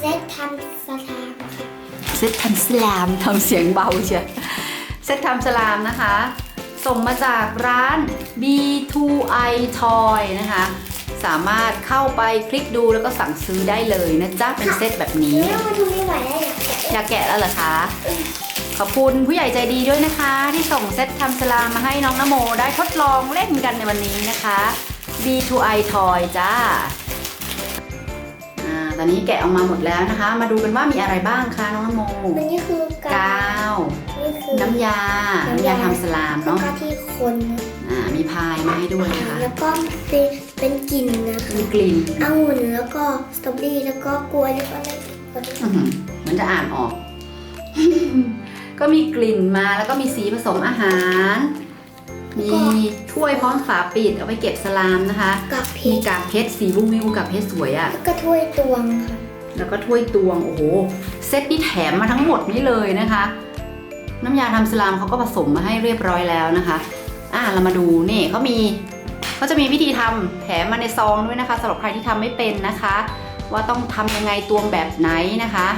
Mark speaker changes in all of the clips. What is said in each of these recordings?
Speaker 1: เซตทำสลามค่ะ
Speaker 2: เซตทำสลามทำเสียงเบาเชียวเซตทำสลามนะคะ ส่งมาจากร้าน B2I Toy นะคะ สามารถเข้าไปคลิกดูแล้วก็สั่งซื้อได้เลยนะจ๊ะ เป็นเซตแบบนี้
Speaker 1: แม่มาดูไม่ไหวแล้วอยากแกะ
Speaker 2: อยากแกะแล้วเหรอคะ ขอบคุณผู้ใหญ่ใจดีด้วยนะคะ ที่ส่งเซตทำสลามมาให้น้องนโมได้ทดลองเล่นกันในวันนี้นะคะ B2I Toy จ้าอ่า ตอนนี้แกะออกมาหมดแล้วนะคะ มาดูกันว่ามีอะไรบ้างคะน้องนโม
Speaker 1: อันนี้คือก
Speaker 2: กาว
Speaker 1: นี่คือ
Speaker 2: น้ำยา น้ำยา ทำสลาม
Speaker 1: แล้ว
Speaker 2: เนาะ
Speaker 1: ก็ที่คน
Speaker 2: อ่ามีพายมาให้ด้วยนะคะ
Speaker 1: แล้วก็เป็นเป็นกลิ่นนะคะ
Speaker 2: มีกลิ่น
Speaker 1: องุ่นแล้วก็สตรอเบอรี่แล้วก็กล้วยแล้วก็อะไรก็ได้
Speaker 2: อื้อหือเหมันจะอ่านออก ก็มีกลิ่นมาแล้วก็มีสีผสมอาหาร มีถ้วยพร้อมฝาปิดเอาไว้เก็บสลามนะคะ
Speaker 1: กับเพ
Speaker 2: มี
Speaker 1: ชร
Speaker 2: กากเพชรสีวุ้งวิวกับเพชรสวยอะ่ะ
Speaker 1: แล้วก็ถ้วยตวงค่ะ
Speaker 2: แล้วก็ถ้วยตวง โอ้โห เซตนี้แถมมาทั้งหมดนี้เลยนะคะ น้ำยาทำสลามเขาก็ผสมมาให้เรียบร้อยแล้วนะคะ อะเรามาดูนี่เขามีเขาจะมีวิธีทำแถมมาในซองด้วยนะคะสำหรับใครที่ทำไม่เป็นนะคะ ว่าต้องทำยังไงตวงแบบไหนนะคะ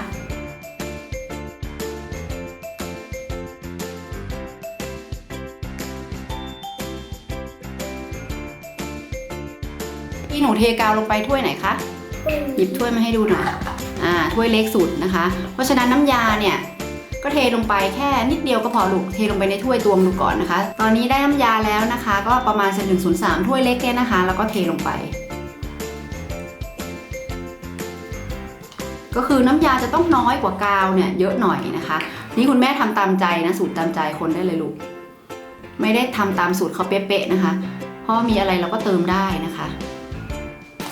Speaker 2: ที่หนูเทกาวลงไปถ้วยไหนคะ หยิบถ้วยมาให้ดูหน่อย อ่า ถ้วยเล็กสุดนะคะ เพราะฉะนั้นน้ำยาเนี่ย ก็เทลงไปแค่นิดเดียวก็พอลูก เทลงไปในถ้วยตวงดูก่อนนะคะ ตอนนี้ได้น้ำยาแล้วนะคะ ก็ประมาณเซนหนึ่งศูนย์สามถ้วยเล็กเนี่ยนะคะ แล้วก็เทลงไป ก็คือน้ำยาจะต้องน้อยกว่ากาวเนี่ยเยอะหน่อยนะคะ นี่คุณแม่ทำตามใจนะสูตรตามใจคนได้เลยลูก ไม่ได้ทำตามสูตรเขาเป๊ะๆนะคะ เพราะมีอะไรเราก็เติมได้นะคะ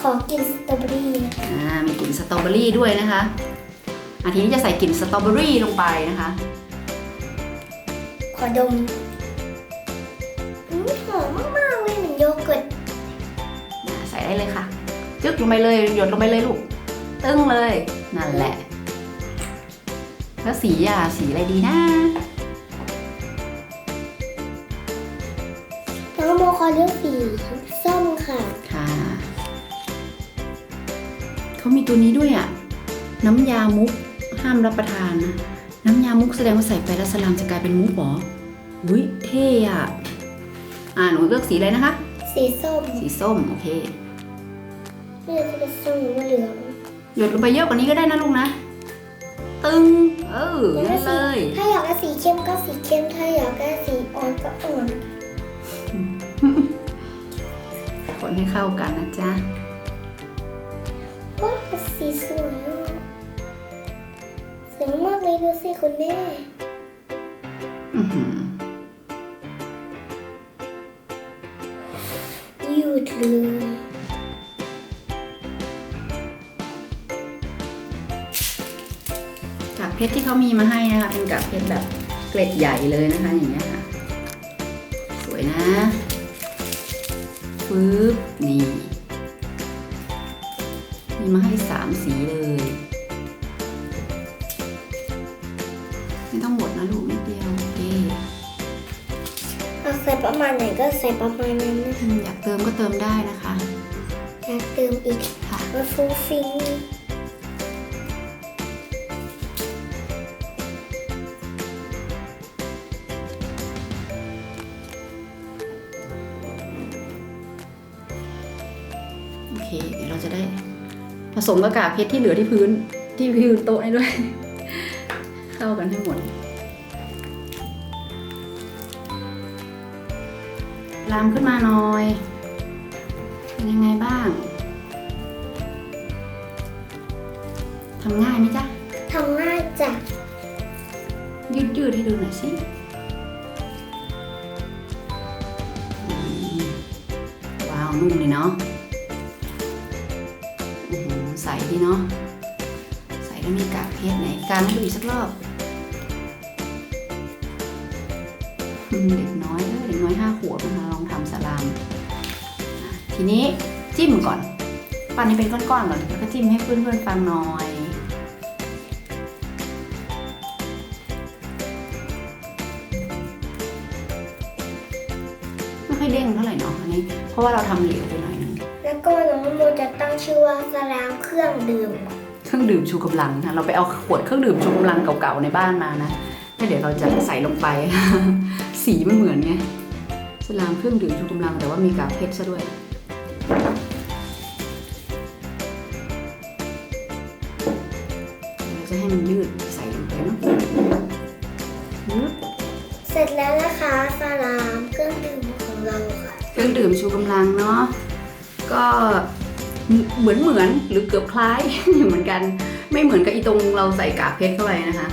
Speaker 1: ขอกินสตรอเบอรี่นะคะ
Speaker 2: อ่ามีกลิ่นสตรอเบอรี่ด้วยนะคะอาทีนี้จะใส่กลิ่นสตรอเบอรี่ลงไปนะคะ
Speaker 1: ขอดมอืมหอมมากๆเลยเหมือนโยเกิร์ต
Speaker 2: อ่าใส่ได้เลยค่ะ จึ๊กลงไปเลยหยดลงไปเลยลูก ตึ้งเลย นั่นแหละ แล้วสีอะสีอะไรดีนะ
Speaker 1: น้องโมขอเลือกสีส้มค่ะ
Speaker 2: ค่ะ เขามีตัวนี้ด้วยอะ น้ำยามุกห้ามรับประทานนะน้ำยามุกแสดงว่าใส่ไปแล้วสลามจะกลายเป็นมุกเหรออุ้ยเท่อะอ่าหนูเลือกสีอะไรนะคะ
Speaker 1: สีส้ม
Speaker 2: สีส้ม โอเค
Speaker 1: นี่จะเป็นส้มหรือว่าเหลือง
Speaker 2: หยดลงไปเยอะกว่านี้ก็ได้นะลูกนะ ตึง เออนั่นเลย
Speaker 1: ถ้าอยากได้สีเข้มก็สีเข้ม ถ้าอยากได้สีอ่อนก็อ่อน
Speaker 2: คนให้เข้ากันนะจ๊ะ
Speaker 1: ว้าสีสวยสวยมากเลยดูสิคุณแม่
Speaker 2: อือหือ
Speaker 1: ยุดเลย
Speaker 2: กากเพชรที่เขามีมาให้นะคะเป็นกากเพชรแบบเกล็ดใหญ่เลยนะคะอย่างเงี้ยค่ะ สวยนะปึ๊บนี่ มีมาให้สามสีเลย ไม่ต้องหมดนะลูกนิดเดียวโอเค
Speaker 1: เอาใส่ประมาณไหนก็ใส่ประมาณนั้นนะ
Speaker 2: อืมอยากเติมก็เติมได้นะคะ
Speaker 1: อยากเติมอีก
Speaker 2: ค่ะ
Speaker 1: มาฟุ้งฟิ้ง
Speaker 2: โอเค เดี๋ยวเราจะได้ผ สมกับกากเพชรที่เหลือที่พื้นที่พื้นโต๊ะนี้ด้วย เข้ากันให้หมดลามขึ้นมาหน่อย เป็นยังไงบ้างทำง่ายไหมจ๊ะ
Speaker 1: ทำง่ายจ้ะ
Speaker 2: ยืดยืดๆให้ดูหน่อยสิอืมว้าวนุ่มเลยเนาะอื้อหือใส ดีเนาะ ใส่แล้วมีกากเพชรไหนการให้ดูอีกสักรอบเด็กน้อยเด็กน้อยห้าขวบนะคะลองทำสลาม ทีนี้จิ้มก่อน ปั้นให้เป็นก้อนๆก่อนแล้วก็จิ้มให้เพื่อนๆฟังหน่อยไม่ค่อยเด้งเท่าไหร่เนาะอันนี้ เพราะว่าเราทำเหลวไปน่อย
Speaker 1: แล้วก็น้องโมจะตั้งชื่อว่าสลามเครื่องดื่ม
Speaker 2: สเครื่องดื่มชูกำลังนะเราไปเอาขวดเครื่องดื่มชูกำลังเก่าๆในบ้านมานะแล้วเดี๋ยวเราจะใส่ลงไป สีมันเหมือนไงสลามเครื่องดื่มชูกำลังแต่ว่ามีกากเพชรซะด้วยเราจะให้มันยืดใส่ลงไปเนาะปึ๊บ
Speaker 1: เสร็จแล้วนะคะสลามเครื่องดื่มของเราค่ะ
Speaker 2: เครื่องดื่มชูกำลังเนาะ ก็เหมือนเหมือนหรือเกือบคล้ายเหมือนกัน ไม่เหมือนกับอีตรงเราใส่กากเพชรเข้าไปนะคะ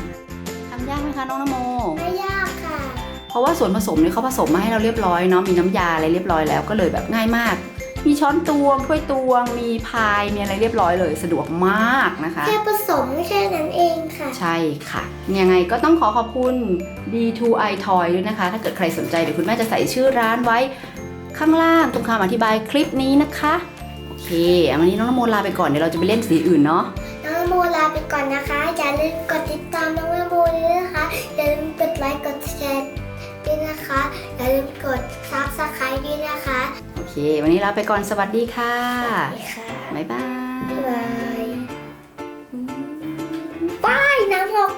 Speaker 2: ทำยากไหมคะน้องนโม
Speaker 1: ไม่ยากค่ะ
Speaker 2: เพราะว่าส่วนผสมเนี่ยเขาผสมมาให้เราเรียบร้อยเนาะมีน้ำยาอะไรเรียบร้อยแล้วก็เลยแบบง่ายมาก มีช้อนตวงถ้วยตวง มีพายมีอะไรเรียบร้อยเลยสะดวกมากนะคะ
Speaker 1: แค่ผสมแค่นั้นเองค่ะ
Speaker 2: ใช่ค่ะยังไงก็ต้องขอขอบคุณ D2i Toy ด้วยนะคะ ถ้าเกิดใครสนใจเดี๋ยวคุณแม่จะใส่ชื่อร้านไว้ ข้างล่างตรงคำอธิบายคลิปนี้นะคะ โอเควันนี้น้องนโมลาไปก่อนเดี๋ยวเราจะไปเล่นสีอื่นเนาะ
Speaker 1: น้องนโมลาไปก่อนนะคะ อย่าลืมกดติดตามน้องนโมด้วยนะคะอย่าลืมกดไลค์กดแชร์ด้วยนะคะอย่าลืมกดซับสไครต์ด้วยนะคะ
Speaker 2: โอเค วันนี้ลาไปก่อนสวัสดีค่ะ
Speaker 1: สวัสดีค่ะ
Speaker 2: บ๊ายบายบาย
Speaker 1: บายน้ำหก